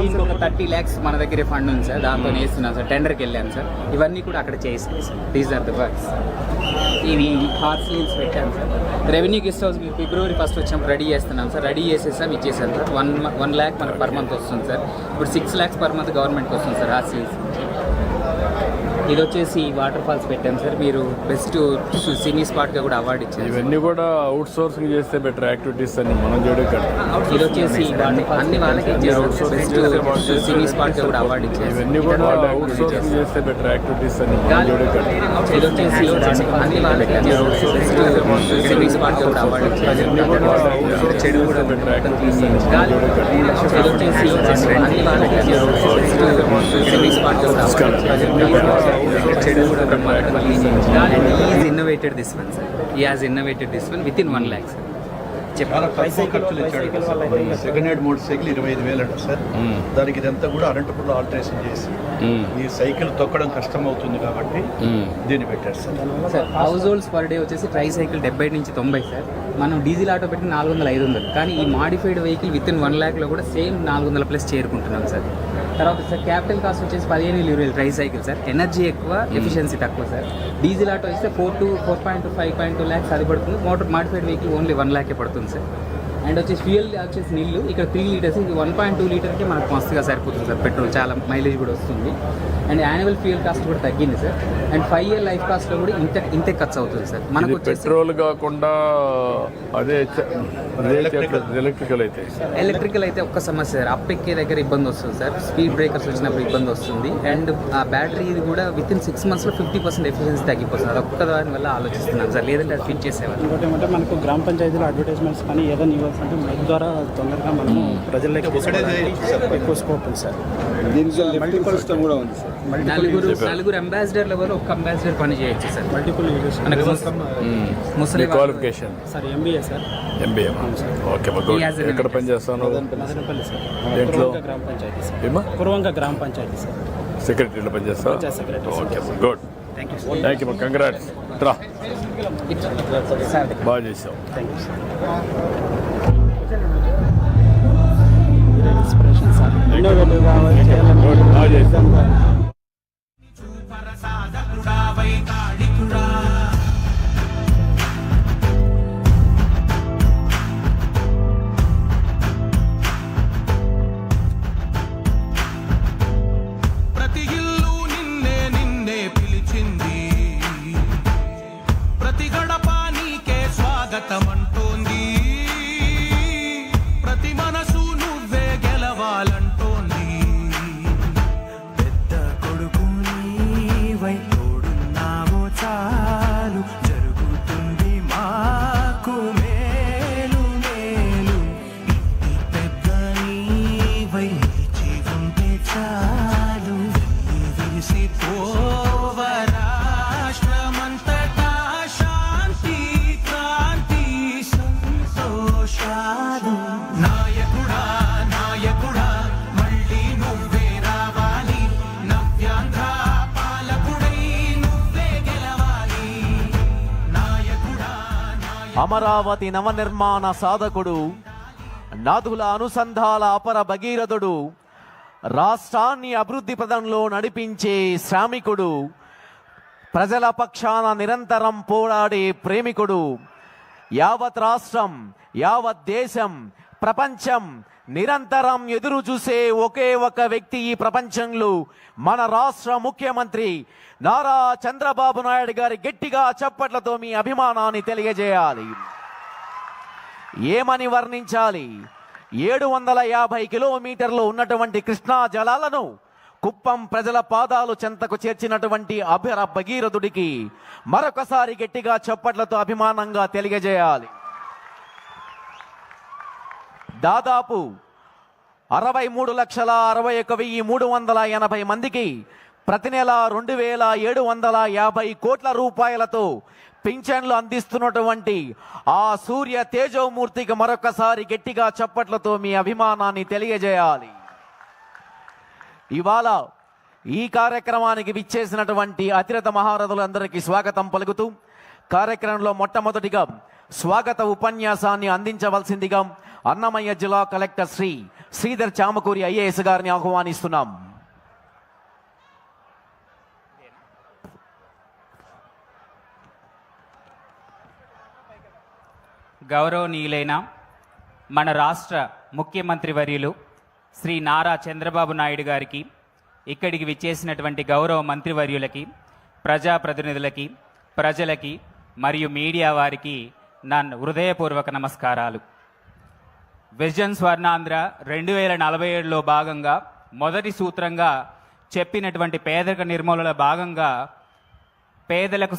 దీనికి ఒక థర్టీ ల్యాక్స్ మన దగ్గర ఫండ్ ఉంది సార్. దాంతో వేస్తున్నాం సార్. టెండర్కి వెళ్ళాను సార్. ఇవన్నీ కూడా అక్కడ చేసినాయి sir. These are the works ఇవి పెట్టాను sir. Revenue guest house February first వచ్చాము రెడీ చేస్తున్నాం సార్. రెడీ చేసేసాం ఇచ్చేసాం సార్. వన్ వన్ ల్యాక్ మనకు పర్ మంత్ వస్తుంది సార్. ఇప్పుడు సిక్స్ ల్యాక్స్ పర్ మంత్ గవర్నమెంట్కి వస్తుంది సార్ హార్సీల్స్ ఇది వచ్చేసి వాటర్ ఫాల్స్ పెట్టాం సార్ మీరు బెస్ట్ సినీ స్పాట్గా కూడా అవార్డు ఇచ్చారు ఇవన్నీ కూడా అవుట్ సోర్సింగ్ చేస్తే బెటర్ యాక్టివిటీస్ అని మనం చేయడం ఇది వచ్చేసి అన్ని వాళ్ళకి బెస్ట్ సినీ స్పాట్గా కూడా అవార్డు ఇచ్చారు ఇవన్నీ కూడా అవుట్ సోర్సింగ్ చేస్తే బెటర్ యాక్టివిటీస్ అని మనం చేయడం ఇది వచ్చేసి అన్ని వాళ్ళకి బెస్ట్ సినీ స్పాట్గా కూడా అవార్డు ఇచ్చారు ఇవన్నీ కూడా అవుట్ సోర్సింగ్ చేస్తే బెటర్ యాక్టివిటీస్ అని మనం చేయడం ఇది వచ్చేసి అన్ని వాళ్ళకి బెస్ట్ సినీ స్పాట్గా కూడా అవార్డు ఇచ్చారు చెడు కూడా is innovated this one sir ఈ has innovated this one within one lakh sir చాలా చెప్పండి తక్కువ ఖర్చులు ఇచ్చాడు sir. Second hand motorcycle ఇరవై ఐదు వేలు అంట సార్ దానికి ఇదంతా కూడా అనంతపురంలో ఆల్టరేషన్ చేసి ఈ సైకిల్ తొక్కడం కష్టం అవుతుంది కాబట్టి దీన్ని పెట్టారు sir sir households per day వచ్చేసి ట్రై సైకిల్ డెబ్బై నుంచి తొంభై సార్ మనం డీజిల్ ఆటో పెట్టి నాలుగు వందల ఐదు వందలు. కానీ ఈ modified vehicle within one ల్యాక్లో కూడా సేమ్ నాలుగు వందల ప్లస్ చేరుకుంటున్నాం సార్ తర్వాత సార్ క్యాపిటల్ కాస్ట్ వచ్చేసి పదిహేను వేలు ఇరవై ట్రై సైకిల్ సార్. ఎనర్జీ ఎక్కువ ఎఫిషియన్సీ తక్కువ సార్. డీజిల్ ఆటో ఇస్తే four to four point five point two lakhs అది పడుతుంది. Motor modified vehicle only one ల్యాకే పడుతుంది సార్. అండ్ వచ్చేసి ఫ్యూయల్ వచ్చేసి నీళ్ళు. ఇక్కడ త్రీ లీటర్స్ ఇది వన్ పాయింట్ టూ లీటర్కి మనకు మస్తుగా సరిపోతుంది సార్. పెట్రోల్ చాలా మైలేజ్ కూడా వస్తుంది. అండ్ యాన్యువల్ ఫ్యూయల్ కాస్ట్ కూడా తగ్గింది sir. And five year life కాస్ట్లో కూడా ఇంత ఇంతే ఖర్చు అవుతుంది సార్. మనకు పెట్రోల్ కాకుండా అదే ఎలక్ట్రికల్ అయితే. ఎలక్ట్రికల్ అయితే ఒక్క సమస్య సార్. అప్ ఎక్కే దగ్గర ఇబ్బంది వస్తుంది సార్. స్పీడ్ బ్రేకర్స్ వచ్చినప్పుడు ఇబ్బంది వస్తుంది. అండ్ ఆ బ్యాటరీ ఇది కూడా విత్ ఇన్ సిక్స్ మంత్స్లో ఫిఫ్టీ పర్సెంట్ ఎఫిషియన్సీ తగ్గిపోతుంది. అది ఒక్క దాని వల్ల ఆలోచిస్తున్నాం సార్. లేదంటే అది ఫిట్ చేసేవాళ్ళు. ఇంకోటి ఏమంటే మనకు గ్రామ పంచాయతీలో అడ్వర్టైజ్మెంట్స్ కానీ ఏదైనా అంటే మైక్ ద్వారా తొందరగా మనము ప్రజల్లోకి. ఎక్కువ స్కోప్ ఉంది సార్. దీనికి మల్టిపుల్ సిస్టమ్ కూడా ఉంది సార్. నలుగురు నలుగురు అంబాసిడర్ల వల్ల ఒక్క అంబాసిడర్ పని చేయొచ్చు సార్. మల్టిపుల్ ముసలి qualification sir MBA sir. MBA okay ఎక్కడ పని చేస్తాను? మదనపల్లి సార్. గ్రామ పంచాయతీ సార్. కురువంక గ్రామ పంచాయతీ సార్. సెక్రటరీలో పని చేస్తా panchayat secretary sir. Okay good. Thank you sir. Thank you congrats రా సార్. బాగా చేసావు. అమరావతి నవనిర్మాణ సాధకుడు నదుల అనుసంధాల అపర భగీరథుడు రాష్ట్రాన్ని అభివృద్ధి పదంలో నడిపించే శ్రామికుడు ప్రజల పక్షాన నిరంతరం పోరాడే ప్రేమికుడు యావత్ రాష్ట్రం యావత్ దేశం ప్రపంచం నిరంతరం ఎదురు చూసే ఒకే ఒక వ్యక్తి ఈ ప్రపంచంలో మన రాష్ట్ర ముఖ్యమంత్రి నారా చంద్రబాబు నాయుడు గారి గట్టిగా చప్పట్లతో మీ అభిమానాన్ని తెలియజేయాలి. ఏమని వర్ణించాలి? ఏడు వందల యాభై కిలోమీటర్లు ఉన్నటువంటి కృష్ణా జలాలను కుప్పం ప్రజల పాదాలు చెంతకు చేర్చినటువంటి అభిర భగీరథుడికి మరొకసారి గట్టిగా చప్పట్లతో అభిమానంగా తెలియజేయాలి. దాదాపు అరవై మూడు లక్షల అరవై ఒక వెయ్యి మూడు వందల ఎనభై మందికి ప్రతి నెల రెండు వేల ఏడు వందల యాభై కోట్ల రూపాయలతో పింఛన్లు అందిస్తున్నటువంటి ఆ సూర్య తేజోమూర్తికి మరొకసారి గట్టిగా చప్పట్లతో మీ అభిమానాన్ని తెలియజేయాలి. ఇవాళ ఈ కార్యక్రమానికి విచ్చేసినటువంటి అతిరథ మహారథులందరికీ స్వాగతం పలుకుతూ కార్యక్రమంలో మొట్టమొదటిగా స్వాగత ఉపన్యాసాన్ని అందించవలసిందిగా అన్నమయ్య జిల్లా కలెక్టర్ శ్రీ శ్రీధర్ చామకూరి ఐఏఎస్ గారిని ఆహ్వానిస్తున్నాం. గౌరవనీయులైన మన రాష్ట్ర ముఖ్యమంత్రి వర్యులు శ్రీ నారా చంద్రబాబు నాయుడు గారికి ఇక్కడికి విచ్చేసినటువంటి గౌరవ మంత్రివర్యులకి ప్రజాప్రతినిధులకి ప్రజలకి మరియు మీడియా వారికి నన్ను హృదయపూర్వక నమస్కారాలు. విజన్ స్వర్ణాంధ్ర రెండు వేల నలభై ఏడులో భాగంగా మొదటి సూత్రంగా చెప్పినటువంటి పేదరిక నిర్మూలన భాగంగా పేదలకు